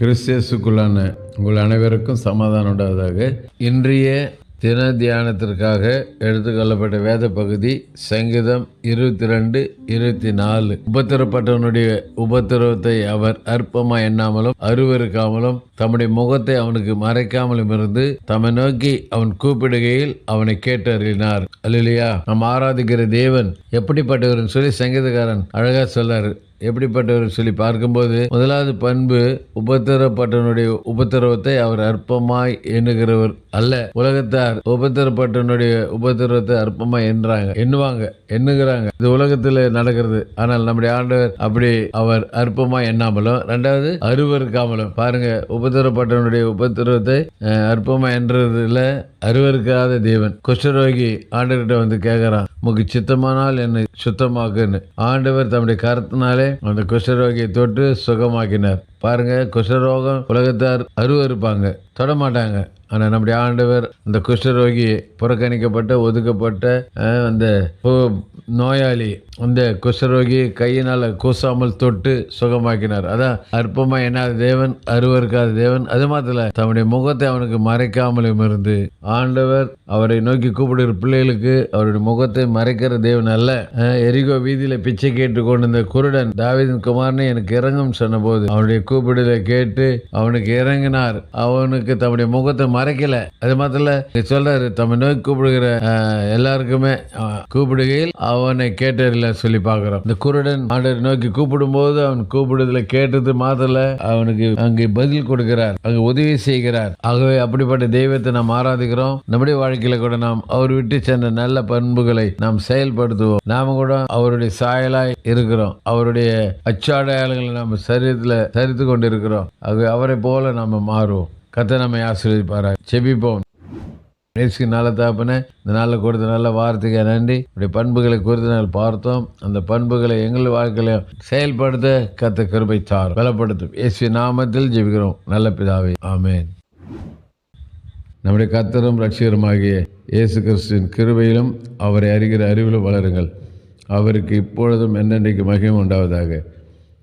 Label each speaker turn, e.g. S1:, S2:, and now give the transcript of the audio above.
S1: கிறிஸ்தியஸுக்குள்ளான உங்கள் அனைவருக்கும் சமாதானம் உண்டாவதாக. இன்றைய தின தியானத்திற்காக எடுத்துக்கொள்ளப்பட்ட வேத பகுதி சங்கீதம் இருபத்தி ரெண்டு இருபத்தி நாலு உபத்திரப்பட்டவனுடைய உபத்திரவத்தை அவர் அற்பமாக எண்ணாமலும் அருவருக்காமலும் தம்முடைய முகத்தை அவனுக்கு மறைக்காமலும் இருந்து தம்மை நோக்கி அவன் கூப்பிடுகையில் அவனை கேட்டறினார். அல்லையா நாம் ஆராதிக்கிற தேவன் எப்படிப்பட்டவர்னு சொல்லி சங்கீதக்காரன் அழகா சொல்லாரு. எப்படிப்பட்டவர் சொல்லி பார்க்கும்போது முதலாவது பண்பு உபத்திரப்பட்டனுடைய உபத்திரவத்தை அவர் அற்பமாய் எண்ணுகிறவர் அல்ல. உலகத்தார் உபத்திரப்பட்டனுடைய உபத்திரவத்தை அற்பமாய் எண்ணுறாங்க எண்ணுவாங்க எண்ணுகிறாங்க. இது உலகத்தில் நடக்கிறது. ஆனால் நம்முடைய ஆண்டவர் அப்படி அவர் அற்பமாய் எண்ணாமலும் ரெண்டாவது அருவருக்காமலும். பாருங்க உபத்திரப்பட்டனுடைய உபத்திரவத்தை அற்பமாய் அற்பமா என்றதுல அருவருக்காத தேவன். குஷ்டரோகி ஆண்டவர்கிட்ட வந்து கேட்குறான் உமக்கு சித்தமானால் என்னை சுத்தமாக்குன்னு. ஆண்டவர் தம்முடைய கருத்தினாலே அந்த குஷ்டரோகியை தொட்டு சுகமாக்கினார். பாருங்க குஷ்டரோகம் உலகத்தார் அருவருப்பாங்க தொடமாட்டாங்க. ஆனால் நம்முடைய ஆண்டவர் அந்த குஷ்டரோகி புறக்கணிக்கப்பட்ட ஒதுக்கப்பட்ட அந்த நோயாளி அந்த குஷ்டரோகி கையினால் கூசாமல் தொட்டு சுகமாக்கினார். அதான் அற்பமாக என்னாத தேவன் அருவருக்காத தேவன். அது மாத்திர தம்முடைய முகத்தை அவனுக்கு மறைக்காமலும் இருந்து ஆண்டவர் அவரை நோக்கி கூப்பிடுகிற பிள்ளைகளுக்கு அவருடைய முகத்தை மறைக்கிற தேவன் அல்ல. எரிகோ வீதியில் பிச்சை கேட்டு கொண்டிருந்த குருடன் தாவிதன் குமார்னு எனக்கு இறங்கும் சொன்னபோது அவனுடைய கூப்பிடுதலை கேட்டு அவனுக்கு இறங்கினார். அவனுக்கு தம்முடைய முகத்தை மறைக்கல. அது மாத்திர சொல்றாரு தம்மை நோக்கி கூப்பிடுகிற எல்லாருக்குமே கூப்பிடுகையில் அவனை கேட்டதில்ல சொல்லி பார்க்கிறோம். இந்த குருடன் ஆண்டர் நோக்கி கூப்பிடும்போது அவன் கூப்பிடுதலை கேட்டது மாத்திர அவனுக்கு அங்கே பதில் கொடுக்கிறார் அங்கு உதவி செய்கிறார். ஆகவே அப்படிப்பட்ட தெய்வத்தை நாம் ஆராதிக்கிறோம். நம்முடைய வாழ்க்கையில கூட நாம் அவர் விட்டு சென்ற நல்ல பண்புகளை நாம் செயல்படுத்துவோம். நாம கூட அவருடைய சாயலாய் இருக்கிறோம். அவருடைய அச்சாடையாளங்களை நாம் சரீரத்தில் சரித்து எடுத்து கொண்டிருக்கிறோம் அது அவரை போல நம்ம மாறுவோம். கத்தை நம்மை ஆசீர்வதிப்பாரா செபிப்போம் நேசிக்கு நல்ல தாப்பனே இந்த நாளில் கொடுத்த நல்ல வார்த்தைக்கு நன்றி. இப்படி பண்புகளை குறித்து நாள் பார்த்தோம். அந்த பண்புகளை எங்கள் வாழ்க்கையில செயல்படுத்த கத்த கிருபை தார் பலப்படுத்தும். இயேசு நாமத்தில் ஜெபிக்கிறோம். நல்ல பிதாவே. ஆமேன். நம்முடைய கத்தரும் ரட்சிகருமாகிய இயேசு கிறிஸ்துவின் கிருபையிலும் அவரை அறிகிற அறிவிலும் வளருங்கள். அவருக்கு இப்பொழுதும் என்னென்றைக்கு மகிமை உண்டாவதாக.